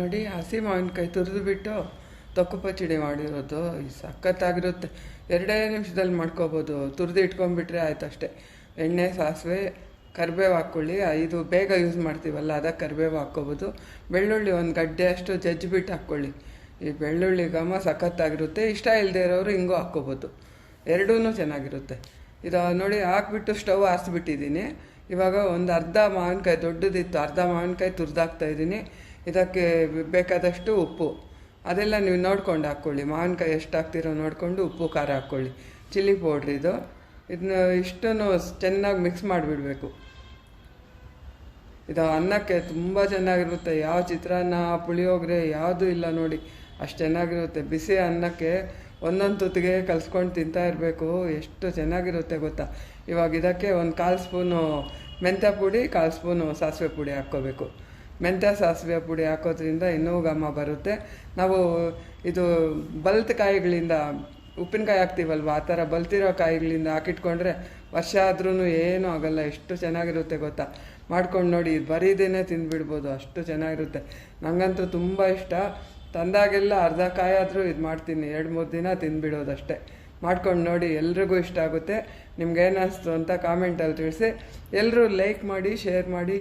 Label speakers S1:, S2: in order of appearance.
S1: ನೋಡಿ, ಹಸಿ ಮಾವಿನಕಾಯಿ ತುರಿದು ಬಿಟ್ಟು ತೊಕ್ಕು ಪಚ್ಚಡಿ ಮಾಡಿರೋದು. ಸಖತ್ತಾಗಿರುತ್ತೆ. ಎರಡೇ ನಿಮಿಷದಲ್ಲಿ ಮಾಡ್ಕೋಬೋದು. ತುರಿದು ಇಟ್ಕೊಂಡ್ಬಿಟ್ರೆ ಆಯ್ತು ಅಷ್ಟೇ. ಎಣ್ಣೆ, ಸಾಸಿವೆ, ಕರಿಬೇವು ಹಾಕ್ಕೊಳ್ಳಿ. ಇದು ಬೇಗ ಯೂಸ್ ಮಾಡ್ತೀವಲ್ಲ, ಅದಕ್ಕೆ ಕರಿಬೇವು ಹಾಕ್ಕೋಬೋದು. ಬೆಳ್ಳುಳ್ಳಿ ಒಂದು ಗಡ್ಡೆ ಅಷ್ಟು ಜಜ್ಜಿಬಿಟ್ಟು ಹಾಕ್ಕೊಳ್ಳಿ. ಈ ಬೆಳ್ಳುಳ್ಳಿ ಘಮ ಸಖತ್ತಾಗಿರುತ್ತೆ. ಇಷ್ಟ ಇಲ್ಲದೆ ಇರೋರು ಹಿಂಗೂ ಹಾಕ್ಕೋಬೋದು. ಎರಡೂ ಚೆನ್ನಾಗಿರುತ್ತೆ. ಇದು ನೋಡಿ, ಹಾಕ್ಬಿಟ್ಟು ಸ್ಟವ್ ಆರಿಸ್ಬಿಟ್ಟಿದ್ದೀನಿ. ಇವಾಗ ಒಂದು ಅರ್ಧ ಮಾವಿನಕಾಯಿ ದೊಡ್ಡದಿತ್ತು. ಅರ್ಧ ಮಾವಿನಕಾಯಿ ತುರಿದಾಕ್ತಾ ಇದ್ದೀನಿ. ಇದಕ್ಕೆ ಬೇಕಾದಷ್ಟು ಉಪ್ಪು. ಅದೆಲ್ಲ ನೀವು ನೋಡ್ಕೊಂಡು ಹಾಕ್ಕೊಳ್ಳಿ. ಮಾವಿನಕಾಯಿ ಎಷ್ಟು ಹಾಕ್ತಿರೋ ನೋಡಿಕೊಂಡು ಉಪ್ಪು, ಖಾರ ಹಾಕ್ಕೊಳ್ಳಿ. ಚಿಲ್ಲಿ ಪೌಡ್ರ್ ಇದು. ಇದನ್ನ ಇಷ್ಟನ್ನು ಚೆನ್ನಾಗಿ ಮಿಕ್ಸ್ ಮಾಡಿಬಿಡಬೇಕು. ಇದು ಅನ್ನಕ್ಕೆ ತುಂಬ ಚೆನ್ನಾಗಿರುತ್ತೆ. ಯಾವ ಚಿತ್ರಾನ್ನ, ಪುಳಿಯೋಗರೆ ಯಾವುದೂ ಇಲ್ಲ ನೋಡಿ. ಅಷ್ಟು ಚೆನ್ನಾಗಿರುತ್ತೆ. ಬಿಸಿ ಅನ್ನಕ್ಕೆ ಒಂದೊಂದು ತುತ್ತಿಗೆ ಕಲ್ಸ್ಕೊಂಡು ತಿಂತಾ ಇರಬೇಕು. ಎಷ್ಟು ಚೆನ್ನಾಗಿರುತ್ತೆ ಗೊತ್ತಾ? ಇವಾಗ ಇದಕ್ಕೆ ಒಂದು ಕಾಲು ಸ್ಪೂನು ಮೆಂತ್ಯ ಪುಡಿ, ಕಾಲು ಸ್ಪೂನು ಸಾಸಿವೆ ಪುಡಿ ಹಾಕ್ಕೋಬೇಕು. ಮೆಂತ್ಯ ಸಾಸಿವೆ ಪುಡಿ ಹಾಕೋದ್ರಿಂದ ಇನ್ನೂ ಘಮ ಬರುತ್ತೆ. ನಾವು ಇದು ಬಲ್ತ್ ಕಾಯಿಗಳಿಂದ ಉಪ್ಪಿನಕಾಯಿ ಹಾಕ್ತೀವಲ್ವ? ಆ ಥರ ಬಲ್ತಿರೋ ಕಾಯಿಗಳಿಂದ ಹಾಕಿಟ್ಕೊಂಡ್ರೆ ವರ್ಷ ಆದ್ರೂ ಏನೂ ಆಗಲ್ಲ, ಎಷ್ಟು ಚೆನ್ನಾಗಿರುತ್ತೆ ಗೊತ್ತಾ? ಮಾಡ್ಕೊಂಡು ನೋಡಿ ಬರೀದೇನೆ ತಿಂದ್ಬಿಡ್ಬೋದು, ಅಷ್ಟು ಚೆನ್ನಾಗಿರುತ್ತೆ. ನನಗಂತೂ ತುಂಬ ಇಷ್ಟ. ತಂದಾಗೆಲ್ಲ ಅರ್ಧ ಕಾಯಾದರೂ ಇದು ಮಾಡ್ತೀನಿ, ಎರಡು ಮೂರು ದಿನ ತಿಂದ್ಬಿಡೋದಷ್ಟೇ. ಮಾಡ್ಕೊಂಡು ನೋಡಿ, ಎಲ್ರಿಗೂ ಇಷ್ಟ ಆಗುತ್ತೆ. ನಿಮ್ಗೇನು ಅನಿಸ್ತು ಅಂತ ಕಾಮೆಂಟಲ್ಲಿ ತಿಳಿಸಿ. ಎಲ್ಲರೂ ಲೈಕ್ ಮಾಡಿ ಶೇರ್ ಮಾಡಿ.